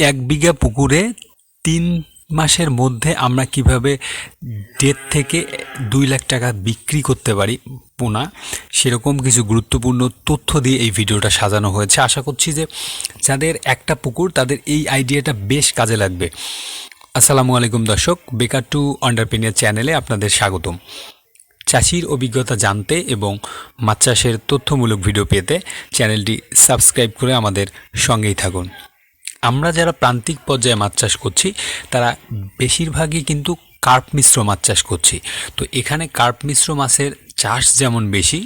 এক বিঘা পুকুরে তিন মাসের মধ্যে আমরা কীভাবে দেড় থেকে দুই লাখ টাকা বিক্রি করতে পারি পোনা, সেরকম কিছু গুরুত্বপূর্ণ তথ্য দিয়ে এই ভিডিওটা সাজানো হয়েছে। আশা করছি যে যাদের একটা পুকুর, তাদের এই আইডিয়াটা বেশ কাজে লাগবে। আসসালামু আলাইকুম দর্শক, বেকার টু আন্ডারপেনিয়ার চ্যানেলে আপনাদের স্বাগতম। চাষির অভিজ্ঞতা জানতে এবং মাছ চাষের তথ্যমূলক ভিডিও পেতে চ্যানেলটি সাবস্ক্রাইব করে আমাদের সঙ্গেই থাকুন। আমরা যারা প্রান্তিক পর্যায়ে মাছ চাষ করছি, তারা বেশিরভাগই কিন্তু কার্প মিশ্র মাছ চাষ করছি। তো এখানে কার্প মিশ্র মাছের চাষ যেমন বেশি,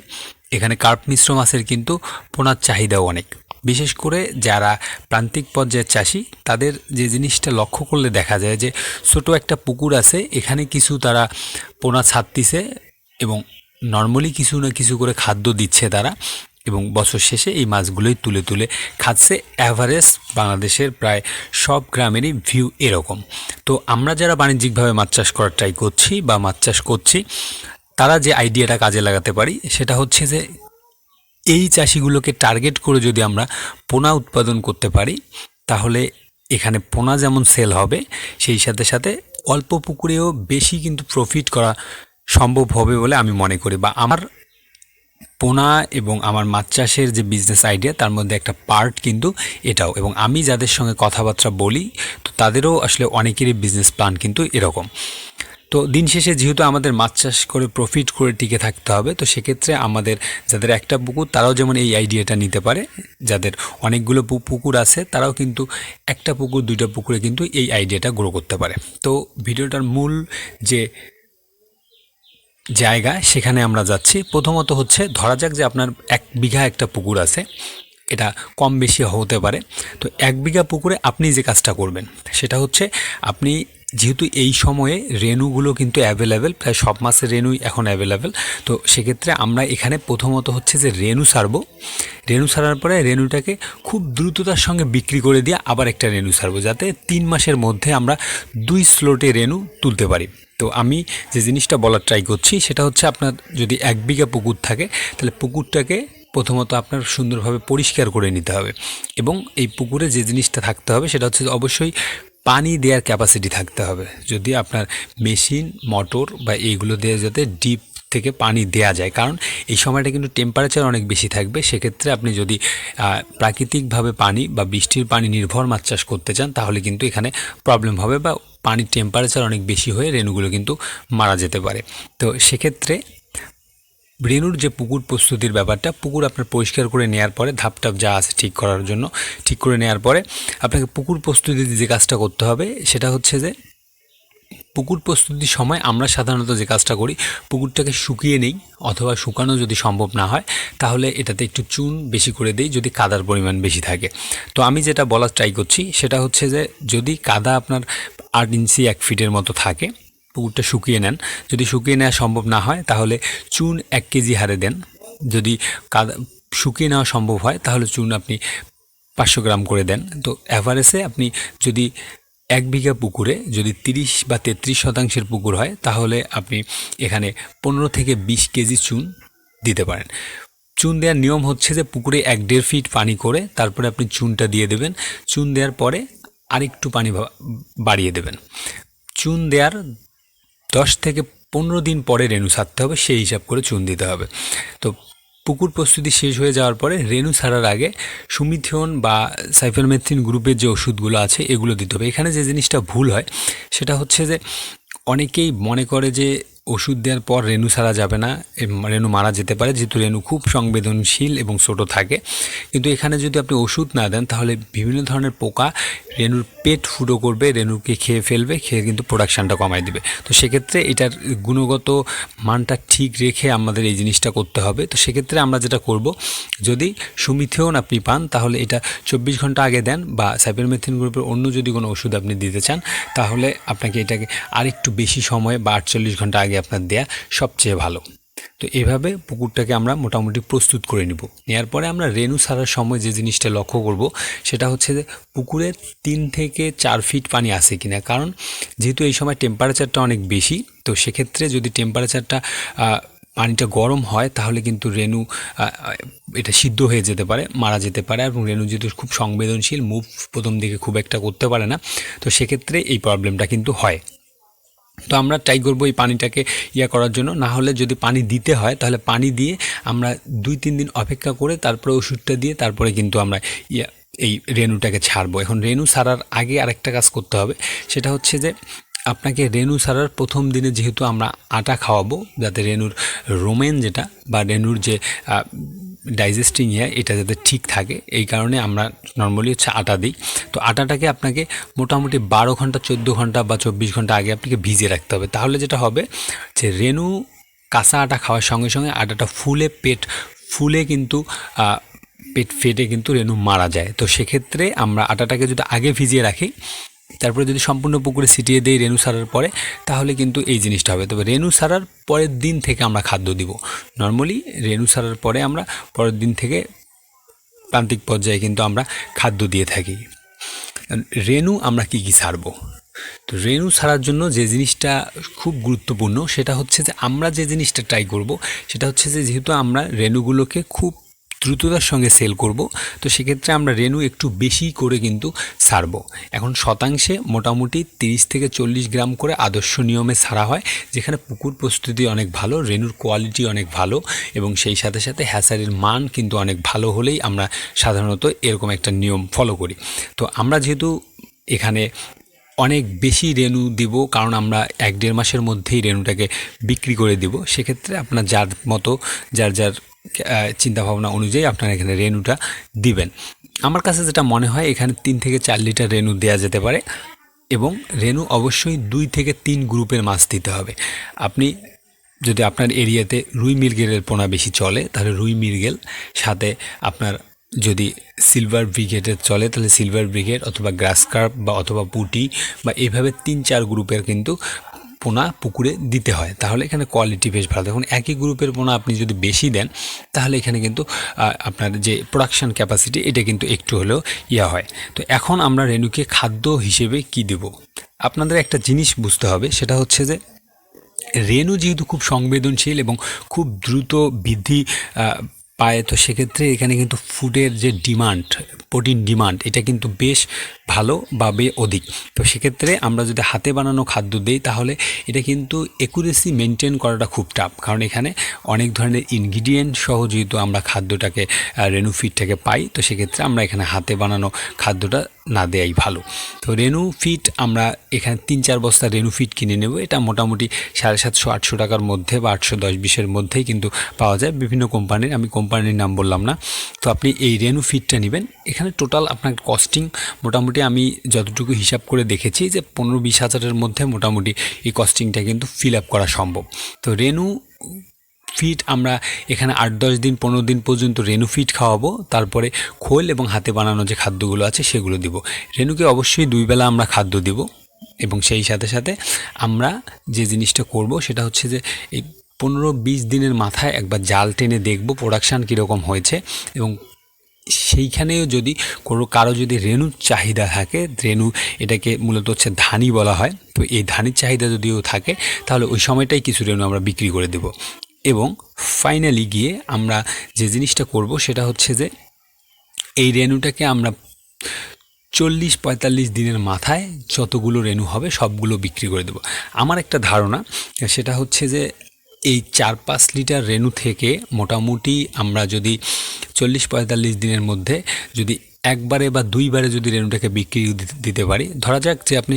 এখানে কার্প মিশ্র মাছের কিন্তু পোনার চাহিদাও অনেক। বিশেষ করে যারা প্রান্তিক পর্যায়ের চাষি, তাদের যে জিনিসটা লক্ষ্য করলে দেখা যায় যে ছোট একটা পুকুর আছে, এখানে কিছু তারা পোনা ছাড়তিছে এবং নর্মালি কিছু না কিছু করে খাদ্য দিচ্ছে তারা। এবং বছর শেষে এই মাছগুলোই তুলে তুলে খাচ্ছে। অ্যাভারেজ বাংলাদেশের প্রায় সব গ্রামেরই ভিউ এরকম। তো আমরা যারা বাণিজ্যিকভাবে মাছ চাষ করার ট্রাই করছি বা মাছ চাষ করছি, তারা যে আইডিয়াটা কাজে লাগাতে পারি, সেটা হচ্ছে যে এই চাষিগুলোকে টার্গেট করে যদি আমরা পোনা উৎপাদন করতে পারি, তাহলে এখানে পোনা যেমন সেল হবে, সেই সাথে সাথে অল্প পুকুরেও বেশি কিন্তু প্রফিট করা সম্ভব হবে বলে আমি মনে করি। বা আমার পোনা এবং আমার মাছ চাষের যে বিজনেস আইডিয়া তার মধ্যে একটা পার্ট কিন্তু এটাও। এবং আমি যাদের সঙ্গে কথাবার্তা বলি, তো তাদেরও আসলে অনেকেরই বিজনেস প্ল্যান কিন্তু এরকম। তো দিন শেষে যেহেতু আমাদের মাছ চাষ করে প্রফিট করে টিকে থাকতে হবে, তো সেক্ষেত্রে আমাদের যাদের একটা পুকুর, তারাও যেমন এই আইডিয়াটা নিতে পারে। যাদের অনেকগুলো পুকুর আছে, তারাও কিন্তু একটা পুকুর, দুইটা পুকুরে কিন্তু এই আইডিয়াটা গ্রো করতে পারে। তো ভিডিওটার মূল যে জায়গা, সেখানে আমরা যাচ্ছি। প্রথমত হচ্ছে ধরা যাক যে আপনার এক বিঘা একটা পুকুর আছে। এটা কম বেশি হতে পারে। তো এক বিঘা পুকুরে আপনি যে কাজটা করবেন, সেটা হচ্ছে আপনি যেহেতু এই সময়ে রেনুগুলো কিন্তু অ্যাভেলেবেল প্রায় সব মাসের রেনুই এখন অ্যাভেলেবেল তো সেক্ষেত্রে আমরা এখানে প্রথমত হচ্ছে যে রেনু সারবো। রেনু সারার পরে রেনুটাকে খুব দ্রুততার সঙ্গে বিক্রি করে দিয়ে আবার একটা রেনু সারবো, যাতে তিন মাসের মধ্যে আমরা দুই স্লোটে রেনু তুলতে পারি। তো আমি যে জিনিসটা বলার ট্রাই করছি, সেটা হচ্ছে আপনার যদি এক বিঘা পুকুর থাকে, তাহলে পুকুরটাকে প্রথমত আপনার সুন্দরভাবে পরিষ্কার করে নিতে হবে। এবং এই পুকুরে যে জিনিসটা থাকতে হবে, সেটা হচ্ছে অবশ্যই পানি দেওয়ার ক্যাপাসিটি থাকতে হবে। যদি আপনার মেশিন মোটর বা এইগুলো দিয়ে যাতে ডিপ থেকে পানি দেয়া যায়। কারণ এই সময়টা কিন্তু টেম্পারেচার অনেক বেশি থাকবে। সেক্ষেত্রে আপনি যদি প্রাকৃতিকভাবে পানি বা বৃষ্টির পানি নির্ভর মাছ চাষ করতে চান, তাহলে কিন্তু এখানে প্রবলেম হবে বা পানির টেম্পারেচার অনেক বেশি হয়ে রেণুগুলো কিন্তু মারা যেতে পারে। তো সেক্ষেত্রে রেণুর যে পুকুর প্রস্তুতির ব্যাপারটা, পুকুর আপনার পরিষ্কার করে নেওয়ার পরে ধাপ টাপ যা আছে ঠিক করার জন্য ঠিক করে নেওয়ার পরে, আপনাকে পুকুর প্রস্তুতিতে যে কাজটা করতে হবে, সেটা হচ্ছে যে পুকুর প্রস্তুতির সময় আমরা সাধারণত যে কাজটা করি, পুকুরটাকে শুকিয়ে নেই অথবা শুকানো যদি সম্ভব না হয়, তাহলে এটাতে একটু চুন বেশি করে দেই যদি কাদার পরিমাণ বেশি থাকে। তো আমি যেটা বলার ট্রাই করছি, সেটা হচ্ছে যে যদি কাদা আপনার আট ইঞ্চি এক ফিটের মতো থাকে, পুকুরটা শুকিয়ে নেন। যদি শুকিয়ে নেওয়া সম্ভব না হয়, তাহলে চুন এক কেজি হারে দেন। যদি কাদা শুকিয়ে নেওয়া সম্ভব হয়, তাহলে চুন আপনি পাঁচশো গ্রাম করে দেন। তো অ্যাভারেজে আপনি যদি এক বিঘা পুকুরে যদি তিরিশ বা তেত্রিশ শতাংশের পুকুর হয়, তাহলে আপনি এখানে পনেরো থেকে বিশ কেজি চুন দিতে পারেন। চুন দেওয়ার নিয়ম হচ্ছে যে পুকুরে এক দেড় ফিট পানি করে তারপরে আপনি চুনটা দিয়ে দেবেন। চুন দেওয়ার পরে আরেকটু পানি বাড়িয়ে দেবেন। চুন দেওয়ার দশ থেকে পনেরো দিন পরে রেণু ছাড়তে হবে, সেই হিসাব করে চুন দিতে হবে। তো পুকুর প্রস্তুতি শেষ হয়ে যাওয়ার পরে রেণু ছাড়ার আগে সুমিথিয়ন বা সাইফেলমেথিন গ্রুপের যে ওষুধগুলো আছে, এগুলো দিতে হবে। এখানে যে জিনিসটা ভুল হয়, সেটা হচ্ছে যে অনেকেই মনে করে যে ওষুধ দেওয়ার পর রেণু ছাড়া যাবে না রেণু মারা যেতে পারে, যেহেতু রেণু খুব সংবেদনশীল এবং ছোট থাকে। কিন্তু এখানে যদি আপনি ওষুধ না দেন, তাহলে বিভিন্ন ধরনের পোকা রেণুর পেট ফুটো করবে, রেণুকে খেয়ে ফেলবে, খেয়ে কিন্তু প্রোডাকশানটা কমায় দেবে। তো সেক্ষেত্রে এটার গুণগত মানটা ঠিক রেখে আমাদের এই জিনিসটা করতে হবে। তো সেক্ষেত্রে আমরা যেটা করব, যদি সুমিথেওন আপনি পান, তাহলে এটা চব্বিশ ঘণ্টা আগে দেন বা সাইপেরমেথিন গ্রুপের অন্য যদি কোনো ওষুধ আপনি দিতে চান, তাহলে আপনাকে এটাকে আরেকটু বেশি সময় বা আটচল্লিশ ঘণ্টা আগে আপনার দেয়া সবচেয়ে ভালো। তো এভাবে পুকুরটাকে আমরা মোটামুটি প্রস্তুত করে নিব। নেওয়ার পরে আমরা রেনু ছাড়ার সময় যে জিনিসটা লক্ষ্য করব সেটা হচ্ছে যে পুকুরে তিন থেকে চার ফিট পানি আছে কিনা। কারণ যেহেতু এই সময় টেম্পারেচারটা অনেক বেশি তো সেক্ষেত্রে যদি টেম্পারেচারটা পানিটা গরম হয় তাহলে কিন্তু আহ, এটা সিদ্ধ হয়ে যেতে পারে মারা যেতে পারে। এবং রেণু যেহেতু খুব সংবেদনশীল মুভ প্রথম দিকে খুব একটা করতে পারে না তো সেক্ষেত্রে এই প্রবলেমটা কিন্তু হয়। তো আমরা ট্রাই করব এই পানিটাকে ইয়া করার জন্য। না হলে যদি পানি দিতে হয়, তাহলে পানি দিয়ে আমরা দুই তিন দিন অপেক্ষা করে তারপরে ওষুধটা দিয়ে তারপরে কিন্তু আমরা ইয়া এই রেণুটাকে ছাড়বো। এখন রেণু ছাড়ার আগে আরেকটা কাজ করতে হবে। সেটা হচ্ছে যে আপনাকে রেণু ছাড়ার প্রথম দিনে যেহেতু আমরা আটা খাওয়াবো, যাতে রেণুর রোমেন যেটা বা রেণুর যে ডাইজেস্টিং ইয়ে এটা যাতে ঠিক থাকে, এই কারণে আমরা নর্মালি হচ্ছে আটা দিই। তো আটাটাকে আপনাকে মোটামুটি বারো ঘণ্টা, চোদ্দ ঘণ্টা বা চব্বিশ ঘণ্টা আগে আপনাকে ভিজিয়ে রাখতে হবে। তাহলে যেটা হবে যে রেণু কাঁচা আটা খাওয়ার সঙ্গে সঙ্গে আটাটা ফুলে পেট, ফুলে কিন্তু পেট ফেটে কিন্তু রেণু মারা যায়। তো সেক্ষেত্রে আমরা আটাটাকে যদি আগে ভিজিয়ে রাখি তারপরে যদি সম্পূর্ণ পুকুরে ছিটিয়ে দিই রেণু সারার পরে, তাহলে কিন্তু এই জিনিসটা হবে। তবে রেণু সারার পরের দিন থেকে আমরা খাদ্য দিব। নর্মালি রেণু সারার পরে আমরা পরের দিন থেকে প্রান্তিক পর্যায়ে কিন্তু আমরা খাদ্য দিয়ে থাকি। রেণু আমরা কি কি ছাড়বো তো রেণু ছাড়ার জন্য যে জিনিসটা খুব গুরুত্বপূর্ণ, সেটা হচ্ছে যে আমরা যে জিনিসটা ট্রাই করব, সেটা হচ্ছে যে যেহেতু আমরা রেণুগুলোকে খুব দ্রুততার সঙ্গে সেল করব। তো সেক্ষেত্রে আমরা রেণু একটু বেশি করে কিন্তু সারব। এখন শতাংশে মোটামুটি তিরিশ থেকে চল্লিশ গ্রাম করে আদর্শ নিয়মে সারা হয়, যেখানে পুকুর প্রস্তুতি অনেক ভালো রেনুর কোয়ালিটি অনেক ভালো এবং সেই সাথে সাথে হ্যাসারির মান কিন্তু অনেক ভালো হলেই আমরা সাধারণত এরকম একটা নিয়ম ফলো করি। তো আমরা যেহেতু এখানে অনেক বেশি রেণু দিব, কারণ আমরা এক দেড় মাসের মধ্যেই রেণুটাকে বিক্রি করে দিব, সেক্ষেত্রে আপনার যার মতো, যার যার চিন্তাভাবনা অনুযায়ী আপনারা এখানে রেনুটা দিবেন। আমার কাছে যেটা মনে হয়, এখানে তিন থেকে চার লিটার রেনু দেওয়া যেতে পারে এবং রেনু অবশ্যই দুই থেকে তিন গ্রুপের মাছ দিতে হবে। আপনি যদি আপনার এরিয়াতে রুই মৃগেলের পোনা বেশি চলে, তাহলে রুই মৃগেল সাথে আপনার যদি সিলভার ব্রিগেডের চলে, তাহলে সিলভার ব্রিগেড অথবা গ্রাস কার্প বা অথবা পুটি বা এইভাবে তিন চার গ্রুপের কিন্তু পোনা পুকুরে দিতে হয়। তাহলে এখানে কোয়ালিটি বেশ ভালো। দেখুন, একই গ্রুপের পোনা আপনি যদি বেশি দেন, তাহলে এখানে কিন্তু আপনার যে প্রোডাকশান ক্যাপাসিটি এটা কিন্তু একটু হলেও ইয়া হয়। তো এখন আমরা রেণুকে খাদ্য হিসেবে কি দেব? আপনাদের একটা জিনিস বুঝতে হবে, সেটা হচ্ছে যে, রেণু যেহেতু খুব সংবেদনশীল এবং খুব দ্রুত বৃদ্ধি পায়, তো সেক্ষেত্রে এখানে কিন্তু ফুডের যে ডিমান্ড প্রোটিন ডিমান্ড এটা কিন্তু বেশ ভালো বা বে অধিক। তো সেক্ষেত্রে আমরা যদি হাতে বানানো খাদ্য দিই, তাহলে এটা কিন্তু একুরেসি মেনটেন করাটা খুব টাফ কারণ এখানে অনেক ধরনের ইনগ্রিডিয়েন্ট সহ যেহেতু আমরা খাদ্যটাকে রেণু ফিডটাকে পাই, তো সেক্ষেত্রে আমরা এখানে হাতে বানানো খাদ্যটা না দেয়াই ভালো। তো রেণু ফিট আমরা এখানে তিন চার বস্তা রেণু ফিট কিনে নেব। এটা মোটামুটি সাড়ে সাতশো, আটশো টাকার মধ্যে বা আটশো দশ বিশের মধ্যেই কিন্তু পাওয়া যায়। বিভিন্ন কোম্পানির, আমি কোম্পানির নাম বললাম না। তো আপনি এই রেণু ফিটটা নেবেন এখানে টোটাল আপনার কস্টিং মোটামুটি আমি যতটুকু হিসাব করে দেখেছি যে পনেরো বিশ হাজারের মধ্যে মোটামুটি এই কস্টিংটা কিন্তু ফিল আপ করা সম্ভব। তো রেনু ফিট আমরা এখানে আট দশ দিন, পনেরো দিন পর্যন্ত রেনু ফিট খাওয়াবো, তারপরে খোল এবং হাতে বানানো যে খাদ্যগুলো আছে সেগুলো দিব। রেণুকে অবশ্যই দুই বেলা আমরা খাদ্য দিব এবং সেই সাথে সাথে আমরা যে জিনিসটা করব সেটা হচ্ছে যে এই পনেরো বিশ দিনের মাথায় একবার জাল টেনে দেখব প্রোডাকশান কীরকম হয়েছে এবং সেইখানেও যদি কোনো কারও যদি রেণুর চাহিদা থাকে, রেণু এটাকে মূলত হচ্ছে ধানি বলা হয়, তো এই ধানির চাহিদা যদিও থাকে, তাহলে ওই সময়টাই কিছু রেণু আমরা বিক্রি করে দেব। এবং ফাইনালি গিয়ে আমরা যে জিনিসটা করব সেটা হচ্ছে যে, এই রেণুটাকে আমরা চল্লিশ পঁয়তাল্লিশ দিনের মাথায় যতগুলো রেণু হবে সবগুলো বিক্রি করে দেবো। আমার একটা ধারণা, সেটা হচ্ছে যে এই চার পাঁচ লিটার রেণু থেকে মোটামুটি আমরা যদি চল্লিশ পঁয়তাল্লিশ দিনের মধ্যে যদি একবারে বা দুইবারে যদি রেণুটাকে বিক্রি দিতে- পারি, ধরা যাক যে আপনি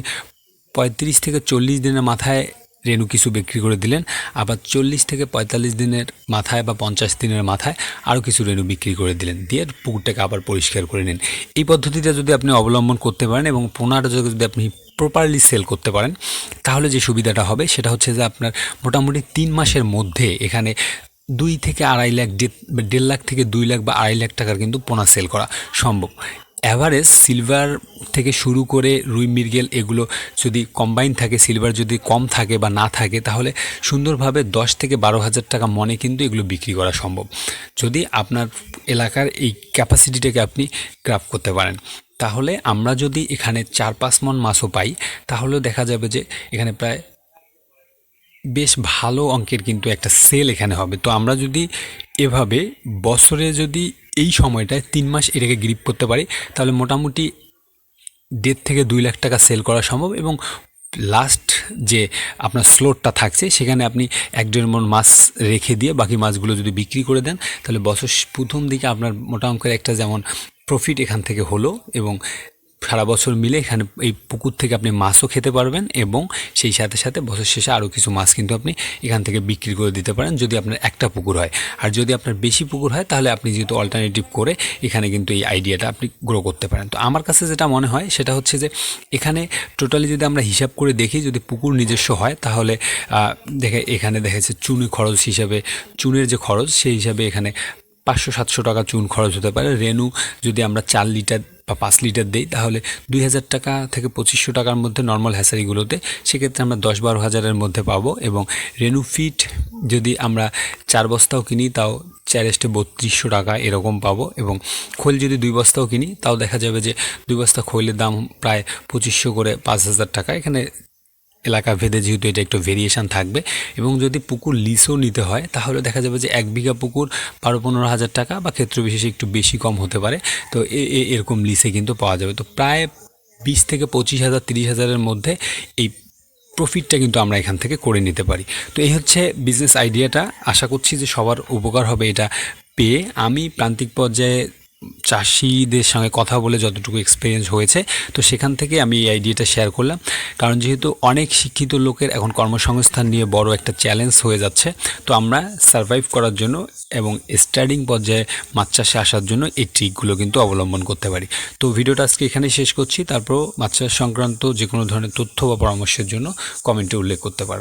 পঁয়ত্রিশ থেকে চল্লিশ দিনের মাথায় রেণু কিছু বিক্রি করে দিলেন। আবার চল্লিশ থেকে পঁয়তাল্লিশ দিনের মাথায় বা পঞ্চাশ দিনের মাথায় আরও কিছু রেণু বিক্রি করে দিলেন। দিয়ে পুকুরটাকে আবার পরিষ্কার করে নিন। এই পদ্ধতিটা যদি আপনি অবলম্বন করতে পারেন এবং পোনাটা যদি আপনি প্রপারলি সেল করতে পারেন, তাহলে যে সুবিধাটা হবে সেটা হচ্ছে যে আপনার মোটামুটি তিন মাসের মধ্যে এখানে দুই থেকে আড়াই লাখ দেড় লাখ থেকে দুই লাখ বা আড়াই লাখ টাকার কিন্তু পোনা সেল করা সম্ভব। অ্যাভারেজ সিলভার থেকে শুরু করে রুই, মৃগেল এগুলো যদি কম্বাইন থাকে সিলভার যদি কম থাকে বা না থাকে, তাহলে সুন্দরভাবে দশ থেকে বারো হাজার টাকা মনে কিন্তু এগুলো বিক্রি করা সম্ভব। যদি আপনার এলাকার এই ক্যাপাসিটিটাকে আপনি ক্রাফ করতে পারেন। তাহলে আমরা যদি এখানে চার পাঁচ মন মাছও পাই, তাহলেও দেখা যাবে যে এখানে প্রায় বেশ ভালো অঙ্কের কিন্তু একটা সেল এখানে হবে। তো আমরা যদি এভাবে বছরে যদি এই সময়টায় তিন মাস এটাকে গ্রিপ করতে পারি, তাহলে মোটামুটি দেড় থেকে দুই লাখ টাকা সেল করা সম্ভব এবং লাস্ট যে আপনার স্লোটটা থাকছে, সেখানে আপনি এক দেড় মন মাছ রেখে দিয়ে বাকি মাছগুলো যদি বিক্রি করে দেন, তাহলে বছর প্রথম দিকে আপনার মোটা অঙ্কের একটা যেমন প্রফিট এখান থেকে হলো এবং সারা বছর মিলে এখানে এই পুকুর থেকে আপনি মাছও খেতে পারবেন এবং সেই সাথে সাথে বছর শেষে আরও কিছু মাছ কিন্তু আপনি এখান থেকে বিক্রি করে দিতে পারেন যদি আপনার একটা পুকুর হয়। আর যদি আপনার বেশি পুকুর হয়, তাহলে আপনি যেহেতু অল্টারনেটিভ করে এখানে কিন্তু এই আইডিয়াটা আপনি গ্রো করতে পারেন। তো আমার কাছে যেটা মনে হয়, সেটা হচ্ছে যে এখানে টোটালি যদি আমরা হিসাব করে দেখি, যদি পুকুর নিজস্ব হয়, তাহলে দেখে এখানে দেখা যাচ্ছে চুনি খরচ হিসাবে, চুনের যে খরচ, সেই হিসাবে এখানে পাঁচশো সাতশো টাকা চুন খরচ হতে পারে। রেনু যদি আমরা চার লিটার বা পাঁচ লিটার দেই, তাহলে দুই হাজার টাকা থেকে পঁচিশশো টাকার মধ্যে নর্মাল হ্যাসারিগুলোতে সেক্ষেত্রে আমরা দশ বারো হাজারের মধ্যে পাবো এবং রেনুফিট যদি আমরা চার বস্তাও কিনি, তাও চার এস্টে বত্রিশশো টাকা এরকম পাবো এবং খোল যদি দুই বস্তাও কিনি, তাও দেখা যাবে যে দুই বস্তা খোলের দাম প্রায় পঁচিশশো করে পাঁচ হাজার টাকা। এখানে এলাকা ভেদে যেহেতু এটা একটু ভেরিয়েশান থাকবে, এবং যদি পুকুর লিসও নিতে হয়, তাহলে দেখা যাবে যে এক বিঘা পুকুর বারো পনেরো হাজার টাকা বা ক্ষেত্র বিশেষে একটু বেশি কম হতে পারে। তো এরকম লিসে কিন্তু পাওয়া যাবে। তো প্রায় বিশ থেকে পঁচিশ হাজার, তিরিশ হাজারের মধ্যে এই প্রফিটটা কিন্তু আমরা এখান থেকে করে নিতে পারি। তো এই হচ্ছে বিজনেস আইডিয়াটা আশা করছি যে সবার উপকার হবে এটা পেয়ে। আমি প্রান্তিক পর্যায়ে চাষিদের সঙ্গে কথা বলে যতটুকু এক্সপিরিয়েন্স হয়েছে, তো সেখান থেকে আমি এই আইডিয়াটা শেয়ার করলাম। কারণ যেহেতু অনেক শিক্ষিত লোকের এখন কর্মসংস্থান নিয়ে বড় একটা চ্যালেঞ্জ হয়ে যাচ্ছে, তো আমরা সার্ভাইভ করার জন্য এবং স্টার্টিং পর্যায়ে মাছ চাষে আসার জন্য এই ট্রিকগুলো কিন্তু অবলম্বন করতে পারি। তো ভিডিওটা আজকে এখানে শেষ করছি তারপর মাছ চাষ সংক্রান্ত যে কোনো ধরনের তথ্য বা পরামর্শের জন্য কমেন্টে উল্লেখ করতে পারবে।